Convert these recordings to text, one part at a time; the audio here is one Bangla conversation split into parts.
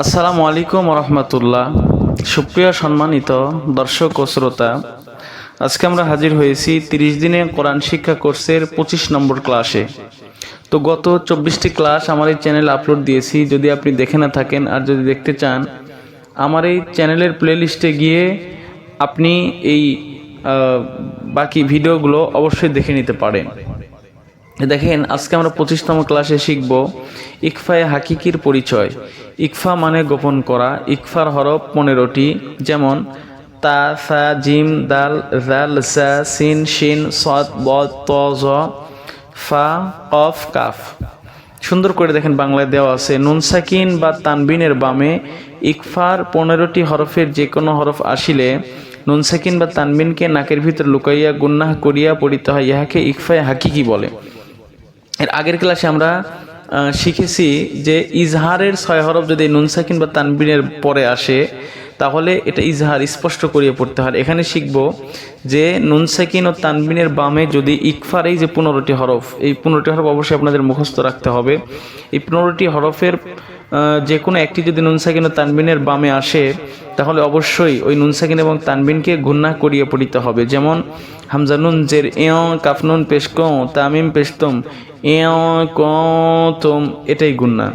আসসালামু আলাইকুম রহমতুল্লাহ সুপ্রিয় সম্মানিত দর্শক ও শ্রোতা, আজকে আমরা হাজির হয়েছি তিরিশ দিনে কোরআন শিক্ষা কোর্সের পঁচিশ নম্বর ক্লাসে। তো গত চব্বিশটি ক্লাস আমার এই চ্যানেলে আপলোড দিয়েছি, যদি আপনি দেখে না থাকেন আর যদি দেখতে চান, আমার এই চ্যানেলের প্লেলিস্টে গিয়ে আপনি এই বাকি ভিডিওগুলো অবশ্যই দেখে নিতে পারেন। দেখেন, আজকে আমরা পঁচিশতম ক্লাসে শিখব ইকফায়ে হাকিকির পরিচয়। ইকফা মানে গোপন করা, ইকফার হরফ পনেরোটি, যেমন তা, সা, জিম, দাল জাল সা, সিন, শিন সদ ব ত, জ, ফা কফ কাফ। সুন্দর করে দেখেন, বাংলায় দেওয়া আছে, নুন সাকিন বা তানবিনের বামে ইকফার পনেরোটি হরফের যে কোনো হরফ আসিলে নুন সাকিন বা তানবিনকে নাকের ভিতর লুকাইয়া গুন্নাহ করিয়া পড়িতে হয়, ইহাকে ইকফায়ে হাকিকি বলে। এর আগের ক্লাসে আমরা শিখেছি যে ইজহারের ছয় হরফ যদি নুনসাকিন বা তানবিনের পরে আসে, তাহলে এটা ইজহার স্পষ্ট করিয়ে পড়তে হয়। এখানে শিখব যে নুনসাকিন ও তানবিনের বামে যদি ইকফার, এই যে পনেরোটি হরফ, এই পনেরোটি হরফ অবশ্যই আপনাদের মুখস্থ রাখতে হবে। এই পনেরোটি হরফের যে কোনো একটি যদি নুনসাকিন ও তানবিনের বামে আসে, তাহলে অবশ্যই ওই নুনসাকিন এবং তানবিনকে গুন্না করিয়ে পড়িতে হবে। যেমন হামজানুন জের এও কাফনুন পেশকো তামিম পেশতম কম এটাই গুন্না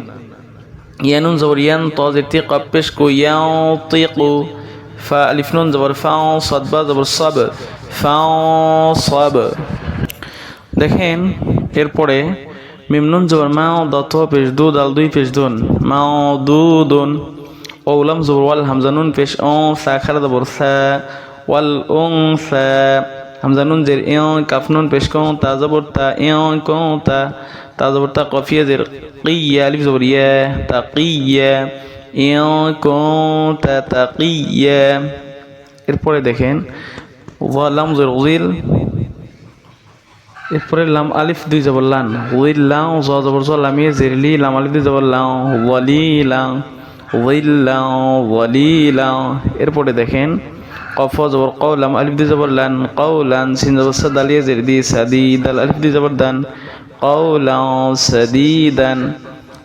ইয়ানুন জবর ইয়ান ত জের কপ পেশকো ইয়াও তিকু ফা আলিফ নুন জবর ফাও সদবা জবর সব, ফাও সব। দেখেন, এরপরে মিমনুন জবর মাও দত পেশ দু, দাল দুই পেশ দুন, মাও দু দুন। ওলাম জবর ওয়াল হামজানুন পেশ ও সা খারা জবর সা, ওয়াল উং সা। হামজানুন জের এ কাফনুন পেশ কো তা জবর, তা এ কো তা তা জবর, তা কফিয়া জের, কিয়া, আলিফ জবর, ইয়া, তা কিয়া এ কো তা তা কিয়া। এরপরে দেখেন ওয়ালাম জের, উজিল। এরপরে লাম আলিফ দুই জবর, লান। উইল লাও, জ জবর, জ লামিয়ে জেরলি লাম আলিফ দুই জবর, লাও ওয়ালি লাও উইল লাও ওয়ালি লাও। এরপরে দেখেন কফ জবর কও লাম আলিফ দুই জবর লান কও লান সিন জবর সা দালিয়ে জের দি সাদি দাল আলিফ দুই জবর দান কও লাও সাদি দান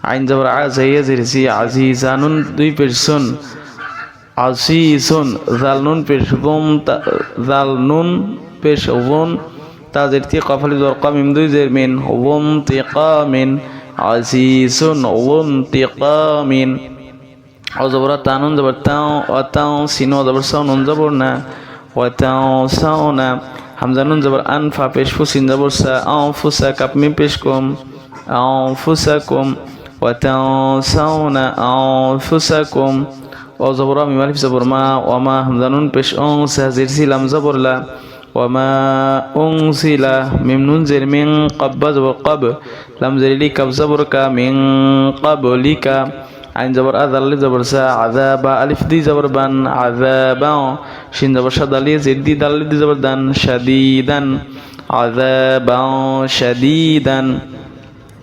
আইন জবর আ জাইয়ে জের জি আজি জানুন দুই পেরসুন আজিজুন জাল নুন পেশ গুম জাল নুন পেশ গুন তাজের তি কফালি জর কামিম দুই জের মিন ওম তিকামিন আজিজুন ওম তিকামিন অজবর তানুন জবর তাও অতাও সিনো জবর সাও নুন জবর না ওয়াতাও সাও না হামজা নুন জবর আন ফা পেশ ফুসিন জবর সা আও ফুসা কাপমি পেশ কম আও ফুসা কম ওয়াতাও সাও না আও ফুসা কম অজবর আমি মালিফ জবর মা ওয়ামা হামজা নুন পেশ অং সাজির সিলাম জবর লা وما أنزل من ننزل من قبل وقب لم زل كب زبرك من قبلك আইন জবর আদ আলি জবর সা আদা বা আলিফ দি জবর বান আদা বা শিন জবর সাদ আলি জেদ দি দালি দি জবর দান শাদিদান। আদা বা শাদিদান।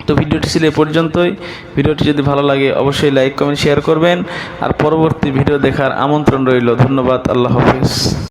তো ভিডিওটি ছিল এ পর্যন্তই। ভিডিওটি যদি ভালো লাগে অবশ্যই লাইক, কমেন্ট, শেয়ার করবেন। আর পরবর্তী ভিডিও দেখার আমন্ত্রণ রইল। ধন্যবাদ, আল্লাহ হাফিজ।